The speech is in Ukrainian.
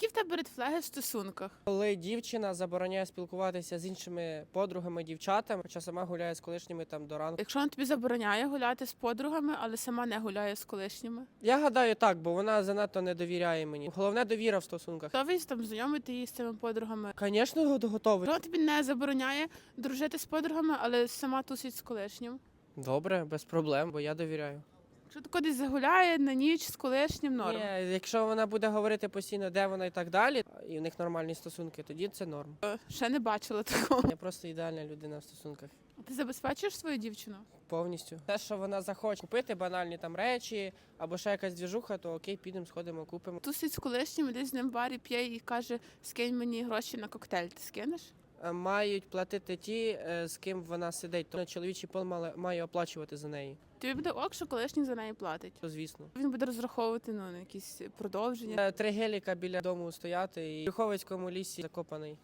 Які в тебе редфлеги в стосунках? Коли дівчина забороняє спілкуватися з іншими подругами, дівчатами, хоча сама гуляє з колишніми там до ранку. Якщо вона тобі забороняє гуляти з подругами, але сама не гуляє з колишніми, Я гадаю так, бо вона занадто не довіряє мені. Головне довіра в стосунках. готовий там знайомити її з цими подругами. Звісно, готовий. Вона тобі не забороняє дружити з подругами, але сама тусить з колишнім. Добре, без проблем, бо я довіряю. Якщо ти кудись загуляє на ніч з колишнім норм. Ні, якщо вона буде говорити постійно, де вона і так далі, і в них нормальні стосунки, тоді це норм. Е, Ще не бачила такого. Я просто ідеальна людина в стосунках. Ти забезпечуєш свою дівчину? Повністю. Те, що вона захоче купити банальні там речі або ще якась двіжуха, то окей, підемо, сходимо, купимо. Тусить з колишнім, десь з ним в барі п'є і каже, скинь мені гроші на коктейль. Ти скинеш? Е, Мають платити ті, е, з ким вона сидить. То чоловічий пол має оплачувати за неї. Тобі буде ок, що колишній за неї платить. То звісно. Він буде розраховувати ну, на якісь продовження. Е, Три геліка біля дому стояти і в Юховицькому лісі закопаний.